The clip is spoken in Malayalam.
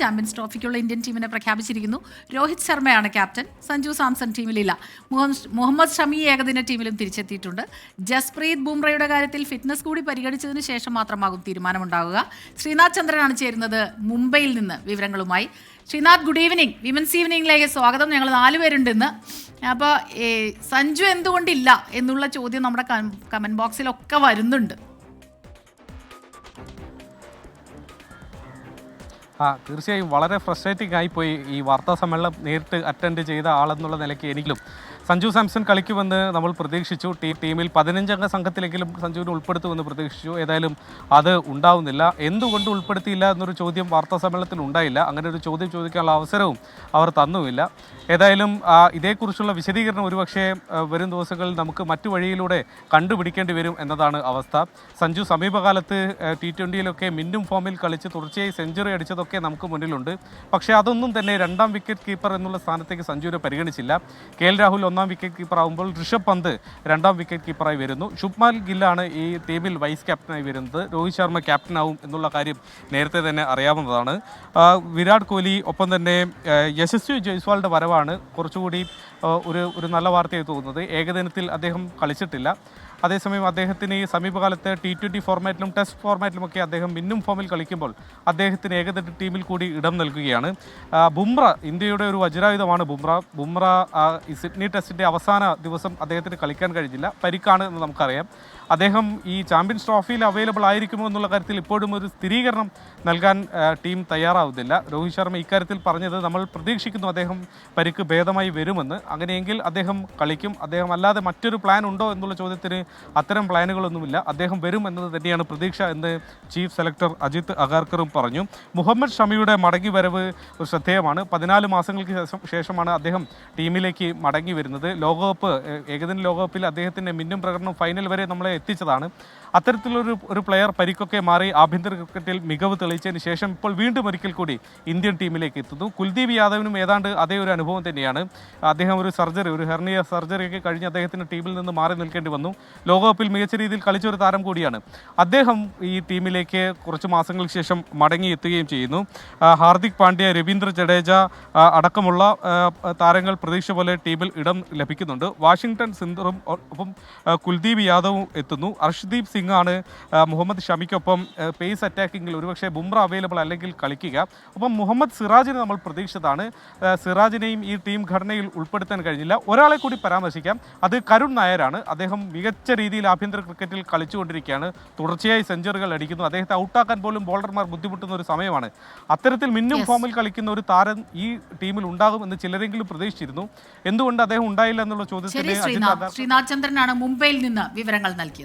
ചാമ്പ്യൻസ് ട്രോഫിക്കുള്ള ഇന്ത്യൻ ടീമിനെ പ്രഖ്യാപിച്ചിരിക്കുന്നു. രോഹിത് ശർമ്മയാണ് ക്യാപ്റ്റൻ സഞ്ജു സാംസൺ ടീമിലില്ല. മുഹമ്മദ് ഷമി ഏകദിന ടീമിലും തിരിച്ചെത്തിയിട്ടുണ്ട്. ജസ്പ്രീത് ബുംറയുടെ കാര്യത്തിൽ ഫിറ്റ്നസ് കൂടി പരിഗണിച്ചതിന് ശേഷം മാത്രമാകും തീരുമാനമുണ്ടാകുക ശ്രീനാഥ് ചന്ദ്രനാണ് ചേരുന്നത് മുംബൈയിൽ നിന്ന് വിവരങ്ങളുമായി. ശ്രീനാഥ് ഗുഡ് ഈവനിങ് വിമൻസ് ഈവനിങ്ങിലേക്ക് സ്വാഗതം. ഞങ്ങൾ നാലുപേരുണ്ട് ഇന്ന് അപ്പോൾ സഞ്ജു എന്തുകൊണ്ടില്ല എന്നുള്ള ചോദ്യം നമ്മുടെ കമന്റ് ബോക്സിലൊക്കെ വരുന്നുണ്ട്. ആ തീർച്ചയായും വളരെ ഫ്രസ്ട്രേറ്റിംഗ് ആയിപ്പോയി ഈ വാർത്താ സമ്മേളനം നേരിട്ട് അറ്റൻഡ് ചെയ്ത ആളെന്നുള്ള നിലയ്ക്ക് എനിക്കും. സഞ്ജു സാംസൺ കളിക്കുമെന്ന് നമ്മൾ പ്രതീക്ഷിച്ചു. ടീ ടീമിൽ പതിനഞ്ചംഗ സംഘത്തിലെങ്കിലും സഞ്ജുവിനെ ഉൾപ്പെടുത്തുമെന്ന് പ്രതീക്ഷിച്ചു. ഏതായാലും അത് ഉണ്ടാവുന്നില്ല. എന്തുകൊണ്ട് ഉൾപ്പെടുത്തിയില്ല എന്നൊരു ചോദ്യം വാർത്താ സമ്മേളനത്തിൽ ഉണ്ടായില്ല. അങ്ങനെ ഒരു ചോദ്യം ചോദിക്കാനുള്ള അവസരവും അവർ തന്നുമില്ല. ഏതായാലും ഇതേക്കുറിച്ചുള്ള വിശദീകരണം ഒരുപക്ഷെ വരും ദിവസങ്ങളിൽ നമുക്ക് മറ്റു വഴിയിലൂടെ കണ്ടുപിടിക്കേണ്ടി വരും എന്നതാണ് അവസ്ഥ. സഞ്ജു സമീപകാലത്ത് ടി ട്വന്റിയിലൊക്കെ മിന്നും ഫോമിൽ കളിച്ച് തുടർച്ചയായി സെഞ്ചുറി അടിച്ചതൊക്കെ നമുക്ക് മുന്നിലുണ്ട്. പക്ഷേ അതൊന്നും തന്നെ രണ്ടാം വിക്കറ്റ് കീപ്പർ എന്നുള്ള സ്ഥാനത്തേക്ക് സഞ്ജുവിനെ പരിഗണിച്ചില്ല. K L Rahul wicket keeper ആകുമ്പോൾ ഋഷഭ് പന്ത് രണ്ടാം വിക്കറ്റ് കീപ്പറായി വരുന്നു. ശുഭ്മാൻ ഗില്ലാണ് ഈ ടീമിൽ വൈസ് ക്യാപ്റ്റനായി വരുന്നത്. രോഹിത് ശർമ്മ ക്യാപ്റ്റനാവും എന്നുള്ള കാര്യം നേരത്തെ തന്നെ അറിയാവുന്നതാണ്. വിരാട് കോഹ്ലി ഒപ്പം തന്നെ യശസ്വി ജയ്സ്വാളിന്റെ വരവാണ് കുറച്ചുകൂടി ഒരു ഒരു നല്ല വാർത്തയായി തോന്നുന്നത്. ഏകദിനത്തിൽ അദ്ദേഹം കളിച്ചിട്ടില്ല. അതേസമയം അദ്ദേഹത്തിന് ഈ സമീപകാലത്ത് ടി ട്വന്റി ഫോർമാറ്റിലും ടെസ്റ്റ് ഫോർമാറ്റിലുമൊക്കെ അദ്ദേഹം മിന്നും ഫോമിൽ കളിക്കുമ്പോൾ അദ്ദേഹത്തിന് ഏകദിന ടീമിൽ കൂടി ഇടം നൽകുകയാണ്. ബുംറ ഇന്ത്യയുടെ ഒരു വജ്രായുധമാണ് ബുംറ. ബുംറ സിഡ്നി ഈ സിഡ്നി ടെസ്റ്റിന്റെ അവസാന ദിവസം അദ്ദേഹത്തിന് കളിക്കാൻ കഴിഞ്ഞില്ല. പരിക്കാണ് എന്ന് നമുക്കറിയാം. അദ്ദേഹം ഈ ചാമ്പ്യൻസ് ട്രോഫിയിൽ അവൈലബിൾ ആയിരിക്കുമോ എന്നുള്ള കാര്യത്തിൽ ഇപ്പോഴും ഒരു സ്ഥിരീകരണം നൽകാൻ ടീം തയ്യാറാവുന്നില്ല. രോഹിത് ശർമ്മ ഇക്കാര്യത്തിൽ പറഞ്ഞത് നമ്മൾ പ്രതീക്ഷിക്കുന്നു അദ്ദേഹം പരിക്ക് ഭേദമായി വരുമെന്ന്. അങ്ങനെയെങ്കിൽ അദ്ദേഹം കളിക്കും. അദ്ദേഹം അല്ലാതെ മറ്റൊരു പ്ലാൻ ഉണ്ടോ എന്നുള്ള ചോദ്യത്തിന് അത്തരം പ്ലാനുകളൊന്നുമില്ല. അദ്ദേഹം വരും എന്നത് തന്നെയാണ് പ്രതീക്ഷ എന്ന് ചീഫ് സെലക്ടർ അജിത് അഗാർക്കറും പറഞ്ഞു. മുഹമ്മദ് ഷമിയുടെ മടങ്ങി വരവ് ഒരു ശ്രദ്ധേയമാണ്. പതിനാല് മാസങ്ങൾക്ക് ശേഷം ശേഷമാണ് അദ്ദേഹം ടീമിലേക്ക് മടങ്ങി വരുന്നത്. ലോകകപ്പ് ഏകദിന ലോകകപ്പിൽ അദ്ദേഹത്തിന്റെ മിന്നും പ്രകടനം ഫൈനൽ വരെ നമ്മളെ എത്തിച്ചതാണ്. അത്തരത്തിലൊരു ഒരു പ്ലെയർ പരിക്കൊക്കെ മാറി ആഭ്യന്തര ക്രിക്കറ്റിൽ മികവ് തെളിയിച്ചതിന് ശേഷം ഇപ്പോൾ വീണ്ടും ഒരിക്കൽ കൂടി ഇന്ത്യൻ ടീമിലേക്ക് എത്തുന്നു. കുൽദീപ് യാദവിനും ഏതാണ്ട് അതേ ഒരു അനുഭവം തന്നെയാണ്. അദ്ദേഹം ഒരു സർജറി ഒരു ഹെർണിയ സർജറിയൊക്കെ കഴിഞ്ഞ് അദ്ദേഹത്തിന് ടീമിൽ നിന്ന് മാറി നിൽക്കേണ്ടി വന്നു. ലോകകപ്പിൽ മികച്ച രീതിയിൽ കളിച്ച ഒരു താരം കൂടിയാണ്. അദ്ദേഹം ഈ ടീമിലേക്ക് കുറച്ച് മാസങ്ങൾക്ക് ശേഷം മടങ്ങിയെത്തുകയും ചെയ്യുന്നു. ഹാർദിക് പാണ്ഡ്യ രവീന്ദ്ര ജഡേജ അടക്കമുള്ള താരങ്ങൾ പ്രതീക്ഷ പോലെ ടീമിൽ ഇടം ലഭിക്കുന്നുണ്ട്. വാഷിംഗ്ടൺ സിന്ധറും ഒപ്പം കുൽദീപ് യാദവും എത്തുന്നു അർഷ്ദീപ് സിംഗ് ആണ് മുഹമ്മദ് ഷമിക്കൊപ്പം പേസ് അറ്റാക്കിങ്ങിൽ ഒരുപക്ഷെ ബുംറ അവൈലബിൾ അല്ലെങ്കിൽ കളിക്കുക. ഒപ്പം മുഹമ്മദ് സിറാജിനെ നമ്മൾ പ്രതീക്ഷിച്ചതാണ്. സിറാജിനെയും ഈ ടീം ഘടനയിൽ ഉൾപ്പെടുത്താൻ കഴിഞ്ഞില്ല. ഒരാളെ കൂടി പരാമർശിക്കാം. അത് കരുൺ നായരാണ്. അദ്ദേഹം മികച്ച രീതിയിൽ ആഭ്യന്തര ക്രിക്കറ്റിൽ കളിച്ചുകൊണ്ടിരിക്കുകയാണ്. തുടർച്ചയായി സെഞ്ചുറികൾ അടിക്കുന്നു. അദ്ദേഹത്തെ ഔട്ടാക്കാൻ പോലും ബോളർമാർ ബുദ്ധിമുട്ടുന്ന ഒരു സമയമാണ്. അത്തരത്തിൽ മിന്നും ഫോമിൽ കളിക്കുന്ന ഒരു താരം ഈ ടീമിൽ ഉണ്ടാകും എന്ന് ചിലരെങ്കിലും പ്രതീക്ഷിച്ചിരുന്നു. എന്തുകൊണ്ട് അദ്ദേഹം ഉണ്ടായില്ല എന്നുള്ള ചോദ്യത്തിന് ശ്രീനാഥ് ചന്ദ്രനാണ് മുംബൈയിൽ നിന്ന് വിവരങ്ങൾ നൽകിയത്.